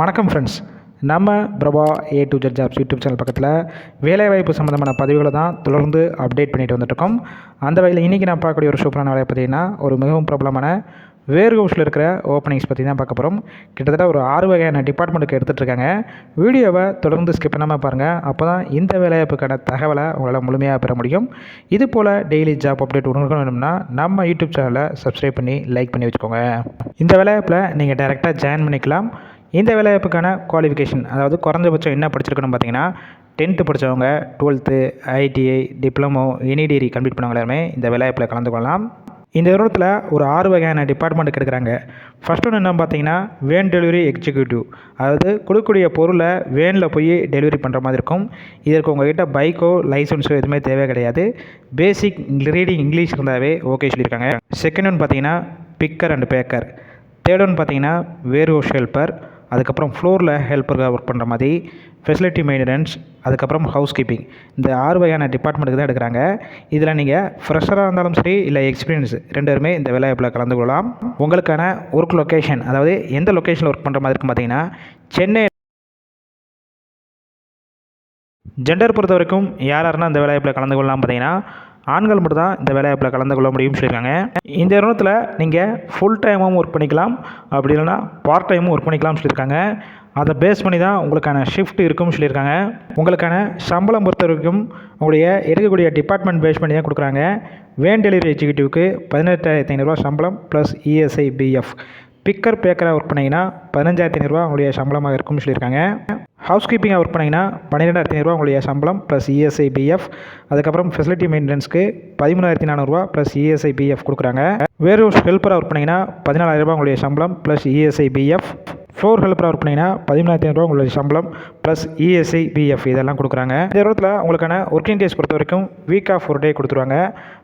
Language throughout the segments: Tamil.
வணக்கம் ஃப்ரெண்ட்ஸ் நம்ம Prabha A to Z jobs YouTube channel பக்கத்தில் வேலைவாய்ப்பு சம்மந்தமான பதிவுகளை தான் தொடர்ந்து அப்டேட் பண்ணிட்டு வந்துட்டுருக்கோம். அந்த வகையில் இன்றைக்கி நான் பார்க்கக்கூடிய ஒரு சூப்பரான வேலையை பார்த்தீங்கன்னா ஒரு மிகவும் பிரபலமான வேர் ஹவுஸில் இருக்கிற ஓப்பனிங்ஸ் பற்றி தான் பார்க்க போகிறோம் கிட்டத்தட்ட ஒரு ஆறு வகையான டிபார்ட்மெண்ட்டுக்கு எடுத்துகிட்டு இருக்காங்க. வீடியோவை தொடர்ந்து ஸ்கிப் பண்ணாமல் பாருங்கள் அப்போ தான் இந்த வேலைவாய்ப்புக்கான தகவலை உங்களால் முழுமையாக பெற முடியும். இது போல் டெய்லி ஜாப் அப்டேட் உங்களுக்கு வேணும்னா நம்ம யூடியூப் சேனலை சப்ஸ்கிரைப் பண்ணி லைக் பண்ணி வச்சுக்கோங்க. இந்த வேலைவாய்ப்பில் நீங்கள் டேரெக்டாக ஜாயின் பண்ணிக்கலாம். இந்த வேலைவாய்ப்புக்கான குவாலிஃபிகேஷன் அதாவது குறைஞ்சபட்சம் என்ன படிச்சிருக்கணும் பார்த்தீங்கன்னா டென்த்து படித்தவங்க twelfth ITI diploma any degree complete பண்ணவங்க எல்லாருமே இந்த வேலைவாய்ப்பில் கலந்து கொள்ளலாம். இந்த நிறுவனத்தில் ஒரு ஆறு வகையான டிபார்ட்மெண்ட் எடுக்கிறாங்க ஃபஸ்ட் ஒன்று என்ன பார்த்தீங்கன்னா வேன் டெலிவரி எக்ஸிக்யூட்டிவ் அதாவது கொடுக்கக்கூடிய பொருளை வேனில் போய் டெலிவரி பண்ணுற மாதிரி இருக்கும். இதற்கு உங்கள்கிட்ட பைக்கோ லைசன்ஸோ எதுவுமே தேவை கிடையாது. பேசிக் ரீடிங் இங்கிலீஷ் இருந்தாவே ஓகே சொல்லியிருக்காங்க. செகண்ட் ஒன்று பார்த்தீங்கன்னா பிக்கர் அண்ட் பேக்கர் தேர்ட் ஒன்று பார்த்தீங்கன்னா வேர் ஹவுஸ் ஹெல்பர் அதுக்கப்புறம் ஃப்ளோரில் ஹெல்ப்பராக ஒர்க் பண்ணுற மாதிரி ஃபெசிலிட்டி மெயின்டெனன்ஸ் அதுக்கப்புறம் ஹவுஸ் கீப்பிங் இந்த ஆறு வகையான டிபார்ட்மெண்ட்டுக்கு தான் எடுக்கிறாங்க. இதில் நீங்கள் ஃப்ரெஷராக இருந்தாலும் சரி இல்லை எக்ஸ்பீரியன்ஸ் ரெண்டு பேருமே இந்த வேலைவாய்ப்பில் கலந்து கொள்ளலாம். உங்களுக்கான ஒர்க் லொக்கேஷன் அதாவது எந்த லொக்கேஷனில் ஒர்க் பண்ணுற மாதிரி இருக்கும் பார்த்தீங்கன்னா சென்னை ஜெண்டர் பொறுத்த வரைக்கும் யார் யாருன்னா இந்த வேலைவாய்ப்பில் கலந்து கொள்ளலாம் பார்த்தீங்கன்னா ஆண்கள் மட்டும் தான் இந்த வேலைவாய்ப்பில் கலந்து கொள்ள முடியும்னு சொல்லியிருக்காங்க. இந்த நிறுவனத்தில் நீங்கள் ஃபுல் டைமும் ஒர்க் பண்ணிக்கலாம். அப்படி இல்லைன்னா பார்ட் டைமும் ஒர்க் பண்ணிக்கலாம்னு சொல்லியிருக்காங்க. அதை பேஸ் பண்ணி தான் உங்களுக்கான ஷிஃப்ட் இருக்கும்னு சொல்லியிருக்காங்க. உங்களுக்கான சம்பளம் பொறுத்த வரைக்கும் உங்களுடைய இருக்கக்கூடிய டிபார்ட்மெண்ட் பேஸ் பண்ணி தான் கொடுக்குறாங்க. வேன் டெலிவரி எக்ஸிக்யூட்டிவ்க்கு பதினெட்டாயிரத்தி ஐநூறுரூவா சம்பளம் ப்ளஸ் இஎஸ்ஐ பிஎஃப் பிக்கர் பேக்கராக ஒர்க் பண்ணிங்கன்னா பதினஞ்சாயிரத்தி ஐநூறுரூவா உங்களுடைய சம்பளமாக இருக்கும்னு சொல்லியிருக்காங்க. ஹவுஸ் கீப்பிங்காக ஒர்க் பண்ணிங்கன்னா பன்னிரெண்டாயிரத்தி ஐநூறுரூவா உங்களுடைய சம்பளம் ப்ளஸ் இஎஸ்ஐ பிஎஃப் அதுக்கப்புறம் ஃபெசிலிட்டி மெயின்டெனன்ஸ்க்கு பதிமூணாயிரத்தி நானூறுரூவா ப்ளஸ் இஎஸ்ஐ பிஎஃப் கொடுக்குறாங்க. வேறு ஒரு ஹெல்ப்பராக ஒர்க் பண்ணிங்கன்னா பதினாலாயிரரூபா உங்களுடைய சம்பளம் ப்ளஸ் இஎஸ்ஐ பிஎஃப் ஃப்ளோர் ஹெல்ப்பராக ஒர்க் பண்ணிங்கன்னா பதிமூணாயிரத்தி ரூபா உங்களுடைய சம்பளம் ப்ளஸ் இஎஸ்ஐ பிஎஃப் இதெல்லாம் கொடுக்குறாங்க. இந்த இடத்துல உங்களுக்கான ஒர்க்கிங் டேஸ் பொறுத்த வரைக்கும் வீக் ஆஃப் ஒரு டே கொடுத்துருவாங்க.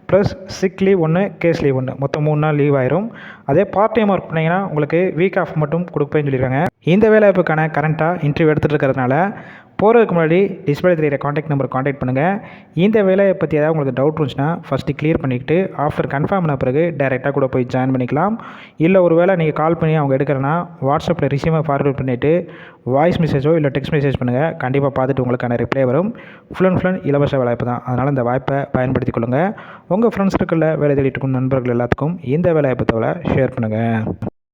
ப்ளஸ் சிக் லீவ் ஒன்று கேஸ் லீவ் ஒன்று மொத்தம் மூணு நாள் லீவ் ஆயிரும். அதே பார்ட் டைம் ஒர்க் பண்ணிங்கன்னா உங்களுக்கு வீக் ஆஃப் மட்டும் கொடுப்பேன்னு சொல்லிடுறாங்க இந்த வேலைவாய்ப்புக்கான கரண்ட்டாக இன்டர்வியூ எடுத்துகிட்டு இருக்கிறதுனால போகிறதுக்கு முன்னாடி டிஸ்பிளே தெரியிற காண்டாக்ட் நம்பர் காண்டாக்ட் பண்ணுங்கள் இந்த வேலையை பற்றி ஏதாவது உங்களுக்கு டவுட் இருந்துச்சுன்னா ஃபஸ்ட்டு கிளியர் பண்ணிக்கிட்டு ஆஃப்டர் கன்ஃபார்ம் பண்ண பிறகு டேரெக்டாக கூட போய் ஜாயின் பண்ணிக்கலாம். இல்லை ஒரு வேளை நீங்கள் கால் பண்ணி அவங்க எடுக்கிறனா வாட்ஸ்அப்பில் ரிசீமை ஃபார்வர்ட் பண்ணிவிட்டு வாய்ஸ் மெசேஜோ இல்லை டெக்ஸ்ட் மெசேஜ் பண்ணுங்கள் கண்டிப்பாக பார்த்துட்டு உங்களுக்கான ரிப்ளை வரும். ஃபுல் அண்ட் ஃபுல் இலவச வாய்ப்பு தான். அதனால் இந்த வாய்ப்பை பயன்படுத்திக் கொள்ளுங்கள் உங்கள் ஃப்ரெண்ட்ஸ் சர்க்கிளில் வேலை தேடிட்டு இருக்கும் நண்பர்கள் எல்லாத்துக்கும் இந்த வேலையை பற்றவளை ஷேர் பண்ணுங்கள்